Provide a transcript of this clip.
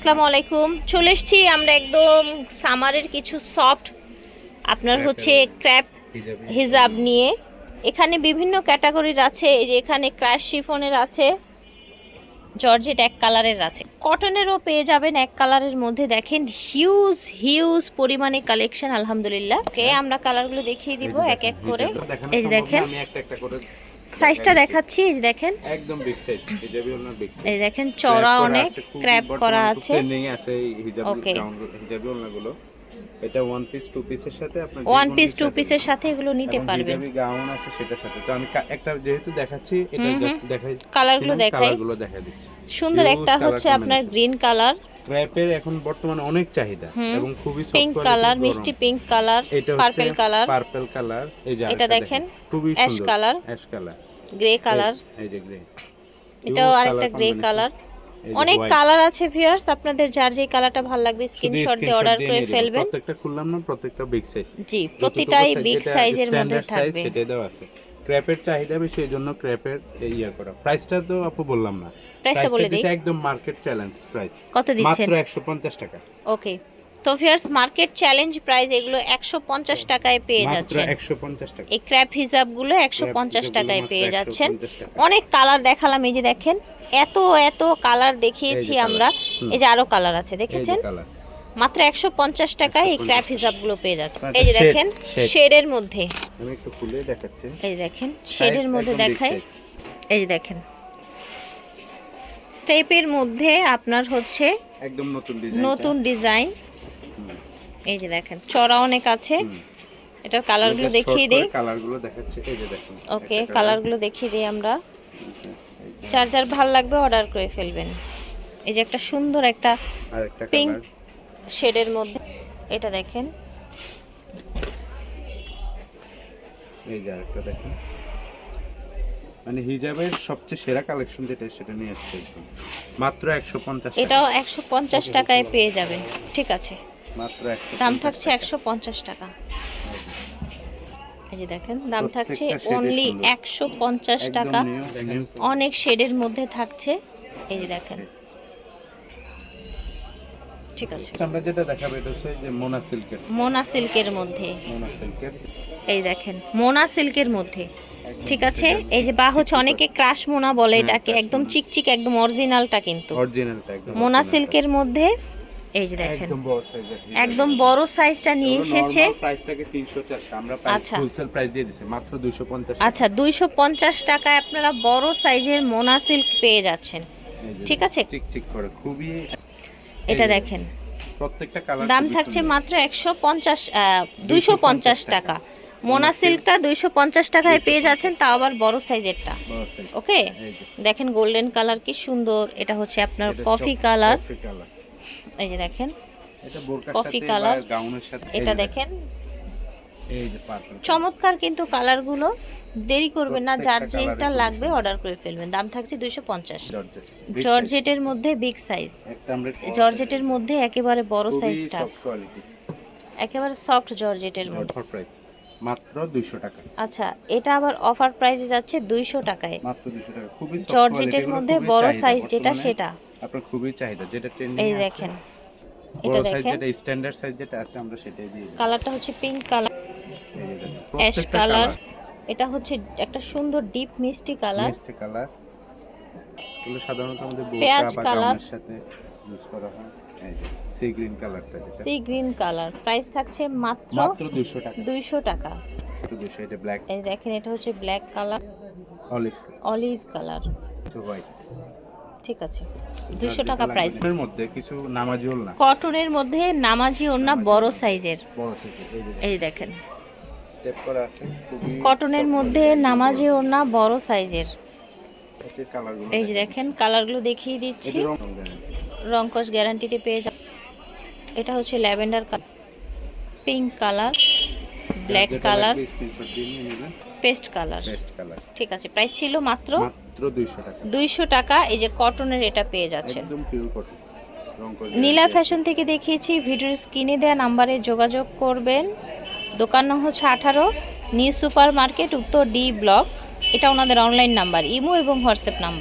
আসসালামু আলাইকুম। চলে এসছি আমরা একদম সামারের কিছু সফট আপনার হচ্ছে ক্র্যাপ হিজাবি। নিয়ে। এখানে বিভিন্ন ক্যাটাগরির আছে এই যে এখানে ক্র্যাশ শিফনের আছে জর্জেট এক কালারের আছে। কটনেরও পেয়ে যাবেন এক কালারের মধ্যে দেখেন হিউজ হিউজ পরিমাণে কালেকশন আলহামদুলিল্লাহ। ওকে আমরা কালারগুলো দেখিয়ে দিব এক এক করে। এই দেখেন। সাইজটা দেখাচ্ছি এই দেখেন। একদম বিগ সাইজ হিজাবি ওনার বিগ সাইজ এই দেখেন চড়া অনেক ক্র্যাপ করা আছে। ট্রেন্ডিং আছে এই হিজাবি. গাউন হিজাবি ওনাগুলো এটা ওয়ান পিস টু পিসের সাথে আপনি ওয়ান পিস টু পিসের সাথে এগুলো নিতে পারবেন। হিজাবি গাউন আছে সেটার সাথে। তো আমি একটা যেহেতু দেখাচ্ছি এটা জাস্ট দেখাই কালারগুলো দেখাই। কালারগুলো দেখা দিচ্ছি। সুন্দর একটা হচ্ছে আপনার। গ্রিন কালার ক্র্যাপের এখন বর্তমানে অনেক চাহিদা এবং খুবই soft পিঙ্ক কালার মিষ্টি pink colour purple colour purple colour এই যে এটা দেখেন, খুবই ash colour ash colour grey colour এই যে গ্রে এটাও আরেকটা গ্রে কালার অনেক কালার আছে ভিউয়ার্স আপনাদের যার যে কালারটা ভালো লাগবে স্ক্রিনশট দিয়ে অর্ডার করে ফেলবেন। প্রত্যেকটা খুললাম না প্রত্যেকটা বিগ সাইজ জি প্রতিটাই বিগ সাইজের মধ্যে থাকবে। সেটাই দেওয়া আছে। ক্র্যাপের চাহিদা বেশি এই জন্য ক্র্যাপের ইয়ে করা। প্রাইসটা তো আপু বললাম না। প্রাইসটা বলে দিই। একদম মার্কেট চ্যালেঞ্জ প্রাইস কত দিচ্ছেন? মাত্র 150 টাকা। ওকে তো ভিউয়ার্স মার্কেট চ্যালেঞ্জ প্রাইস এগুলো একশো পঞ্চাশ টাকায় পেয়ে মাত্র যাচ্ছেন। 150 টাকা। এই ক্র্যাপ হিসাবগুলো একশো Crap পঞ্চাশ হিসাবগুলো টাকায় পেয়ে যাচ্ছেন। অনেক কালার দেখালাম এই যে দেখেন এত এত কালার দেখিয়েছি আমরা। এই যে আরও কালার আছে দেখেছেন? মাত্র একশো পঞ্চাশ টাকায় এই ক্র্যাপ হিসাবগুলো পেয়ে যাচ্ছে। এই যে দেখেন। শেডের মধ্যে। আমি একটু খুলে দেখাচ্ছি। এই দেখেন শেডের মধ্যে দেখাই। এই যে দেখেন। স্টেপের মধ্যে আপনার হচ্ছে একদম নতুন ডিজাইন নতুন ডিজাইন এই যে দেখেন চড়া অনেক আছে। এটার কালারগুলো দেখিয়ে দেই। কালারগুলো দেখাচ্ছে। এই যে দেখুন ওকে কালারগুলো দেখিয়ে দিই আমরা। যার ভালো লাগবে অর্ডার করে ফেলবেন। এই যে একটা সুন্দর একটা Pink। শেডের মধ্যে। এটা দেখেন এই যে আরেকটা দেখুন। মানে হিজাবের সবচেয়ে সেরা কালেকশন যেটা সেটা নিয়ে আসছে মাত্র একশো পঞ্চাশ এটাও একশো পঞ্চাশ টাকায় পেয়ে যাবেন ঠিক আছে। মাত্র দাম থাকছে একশো পঞ্চাশ টাকা। এই যে দেখেন দাম থাকছে অনলি একশো পঞ্চাশ টাকা। অনেক শেডের মধ্যে থাকছে। এই যে দেখেন। ঠিক আছে। আমরা যেটা দেখাবো এটা হচ্ছে যে মোনা সিল্কের। মোনা সিল্কের মধ্যে। মোনা সিল্কের। এই দেখেন মোনা সিল্কের মধ্যে। ঠিক আছে? এই যে বা হচ্ছে অনেকে ক্রাশ মোনা বলে হ্যাঁ, এটাকে একদম চিকচিক একদম অরিজিনালটা কিন্তু। অরিজিনালটা একদম মোনা সিল্কের মধ্যে এই যে দেখেন। একদম বড় সাইজটা নিয়ে এসেছে। প্রাইস থাকে 340 আমরা প্রাইস আচ্ছা। হোলসেল প্রাইস দিয়ে দিছি মাত্র 250 আচ্ছা দুইশো পঞ্চাশ টাকায় আপনারা বড় সাইজের মোনা সিল্ক পেয়ে যাচ্ছেন। ঠিক আছে? চিক চিক করে খুবই এটা দেখেন। প্রত্যেকটা কালার দাম থাকছে মাত্র একশো পঞ্চাশ দুইশো পঞ্চাশ টাকা। মোনা সিল্কটা দুইশো পঞ্চাশ টাকায় পেয়ে যাচ্ছেন তাও আবার বড় সাইজেরটা ওকে? দেখেন গোল্ডেন কালার কি সুন্দর। এটা হচ্ছে আপনার কফি কালার এই যে দেখেন। Coffee colour. গাউনের সাথে এটা দেখেন। চমৎকার কিন্তু কালারগুলো। দেরি করবেন না যার যেটা লাগবে অর্ডার করে ফেলবেন। দাম থাকছে দুইশো পঞ্চাশ। জর্জেট জর্জেটের মধ্যে বিগ সাইজ জর্জেটের মধ্যে একেবারে বড় সাইজটা একেবারে সফট জর্জেটের মধ্যে। মাত্র 200 টাকা। আচ্ছা এটা আবার অফার প্রাইসে যাচ্ছে দুইশো টাকায়। মাত্র 200 টাকা। খুবই জর্জেটের মধ্যে বড় সাইজ যেটা সেটা। আপনার খুবই চাহিদা। যেটা ট্রেন্ডিং এই দেখেন। এটা দেখেন। যেটা স্ট্যান্ডার্ড সাইজ যেটা আছে আমরা সেটাই দিই। কালারটা হচ্ছে পিঙ্ক কালার অ্যাশ কালার। এটা হচ্ছে একটা সুন্দর ডিপ মিষ্টি কালার। মিষ্টি কালার। এগুলো সাধারণত আমাদের পেঁয়াজ। গাউনের সাথে ইউজ করা হয়। এই যে সি গ্রিন কালারটা যেটা। Sea green colour. প্রাইস থাকছে মাত্র মাত্র 200 টাকা। দুইশো টাকা। মাত্র 200 এটা ব্ল্যাক এই দেখেন এটা হচ্ছে black colour. Olive olive colour. Two white ঠিক আছে। দুশো টাকা প্রাইস এর মধ্যে কিছু নামাজি হল না কটনের মধ্যে নামাজি ওড়না বড় সাইজের বড় সাইজের এই দেখেন। স্টেপ করা আছে কটনের মধ্যে নামাজি ওড়না বড় সাইজের এই যে দেখেন কালারগুলো দেখিয়ে দিচ্ছি। রংকশ গ্যারান্টিতে পেয়ে যাবেন। এটা হচ্ছে lavender colour pink colour black colour paste colour ঠিক আছে প্রাইস ছিল মাত্র মাত্র 200 টাকা। দুইশো টাকা এই যে কটনের এটা পেয়ে যাচ্ছেন। করে নীলা ফ্যাশন থেকে দেখিয়েছি ভিডিওর স্ক্রিনে দেওয়া নাম্বারে যোগাযোগ করবেন। দোকান নাম হচ্ছে আঠারো নিউ সুপার মার্কেট উত্তর ডি ব্লক। এটা ওনাদের অনলাইন নাম্বার ইমো এবং হোয়াটসঅ্যাপ নাম্বার।